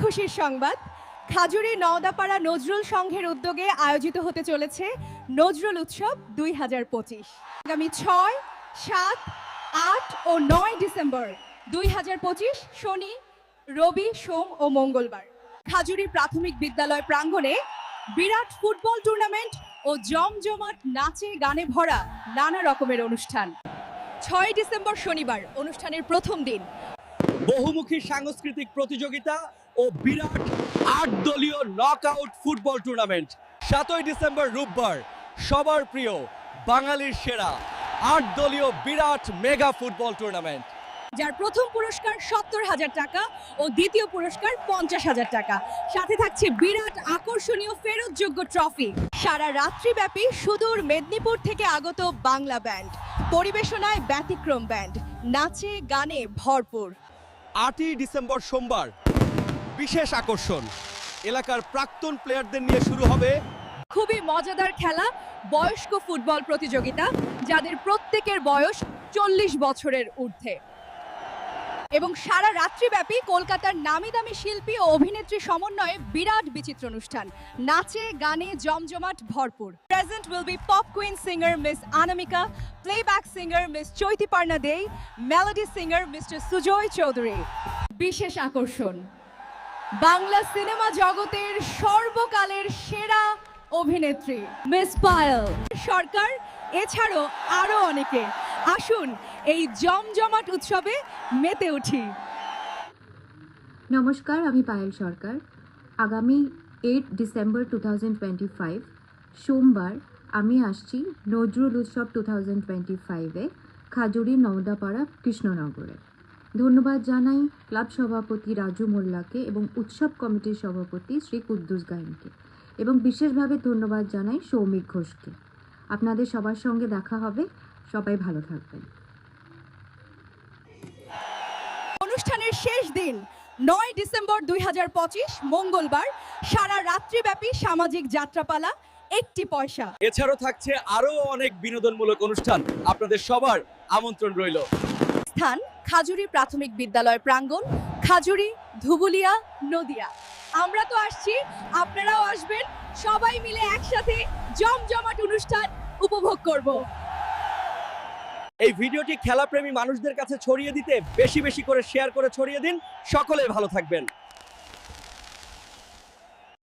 খুশির সংবাদ। খাজুরি নওদাপাড়া নজরুল সংঘের উদ্যোগে আয়োজিত হতে চলেছে নজরুল উৎসব দুই হাজার পঁচিশ। আগামী ছয়, সাত, আট ও নয় ডিসেম্বর দুই হাজার পঁচিশ শনি, রবি, সোম ও মঙ্গলবার। খাজুরি প্রাথমিক বিদ্যালয় প্রাঙ্গণে বিরাট ফুটবল টুর্নামেন্ট ও জমজমাট নাচে গানে ভরা নানা রকমের অনুষ্ঠান। ছয় ডিসেম্বর শনিবার, অনুষ্ঠানের প্রথম দিন। বহুমুখী সাংস্কৃতিক প্রতিযোগিতা ও বিরাট আট দলীয় নকআউট ফুটবল টুর্নামেন্ট সাতই ডিসেম্বর রোববার সবার প্রিয় বাঙালির সেরা আট দলীয় বিরাট মেগা ফুটবল টুর্নামেন্ট যার প্রথম পুরস্কার সত্তর হাজার টাকা ও দ্বিতীয় পুরস্কার পঞ্চাশ হাজার টাকা। সাথে থাকছে বিরাট আকর্ষণীয় ফেরতযোগ্য ট্রফি সারা রাত্রিব্যাপী সুদূর মেদিনীপুর থেকে আগত বাংলা ব্যান্ড। পরিবেশনায় ব্যতিক্রম ব্যান্ড। নাচে গানে ভরপুর। আটই ডিসেম্বর সোমবার বিশেষ আকর্ষণ। এলাকার প্রাক্তন প্লেয়ারদের নিয়ে শুরু হবে খুবই মজাদার খেলা, বয়স্ক ফুটবল প্রতিযোগিতা, যাদের প্রত্যেকের বয়স চল্লিশ বছরের ঊর্ধ্বে। এবং সারা রাত্রিব্যাপী কলকাতার নামি দামি শিল্পী ও অভিনেত্রী সমন্বয়ে বিরাট বিচিত্র অনুষ্ঠান। নাচে, গানে জমজমাট ভরপুর। Present will be pop queen singer miss Anamika playback singer miss Chaitiparna Dey melody singer mister Sujoy Chowdhury বিশেষ আকর্ষণ। বাংলা সিনেমা জগতের সর্বকালের সেরা অভিনেত্রী, মিস পায়েল। সরকার, এছাড়াও আরও অনেকে। আসুন এই জমজমাট উৎসবে মেতে উঠি। নমস্কার, আমি পায়েল সরকার। আগামী এইট ডিসেম্বর টু সোমবার আমি আসছি নজরুল উৎসব টু থাউজেন্ড টোয়েন্টি ফাইভে খাজুরি নওদাপাড়া কৃষ্ণনগরে। ধন্যবাদ জানাই ক্লাব সভাপতি রাজু মোল্লাকে এবং উৎসব কমিটির সভাপতি শ্রী কুদ্দুস গাইনকে। এবং বিশেষভাবে ধন্যবাদ জানাই সৌমিক ঘোষকে। আপনাদের সবার সঙ্গে দেখা হবে। সবাই ভালো থাকবেন। অনুষ্ঠানের শেষ দিন নয় ডিসেম্বর দুই হাজার পঁচিশ মঙ্গলবার সারা রাত্রিব্যাপী সামাজিক যাত্রাপালা একটি পয়সা। এছাড়াও থাকছে আরও অনেক বিনোদনমূলক অনুষ্ঠান। আপনাদের সবার আমন্ত্রণ রইল। স্থান খাজুরি প্রাথমিক বিদ্যালয় প্রাঙ্গণ, খাজুরি, ধুবুলিয়া, নদিয়া। আমরা তো আসছি, আপনারাও আসবেন, সবাই মিলে একসাথে জমজমাট অনুষ্ঠান উপভোগ করব। এই ভিডিওটি খেলাপ্রেমী মানুষদের কাছে ছড়িয়ে দিতে বেশি বেশি করে শেয়ার করে ছড়িয়ে দিন। সকলে ভালো থাকবেন।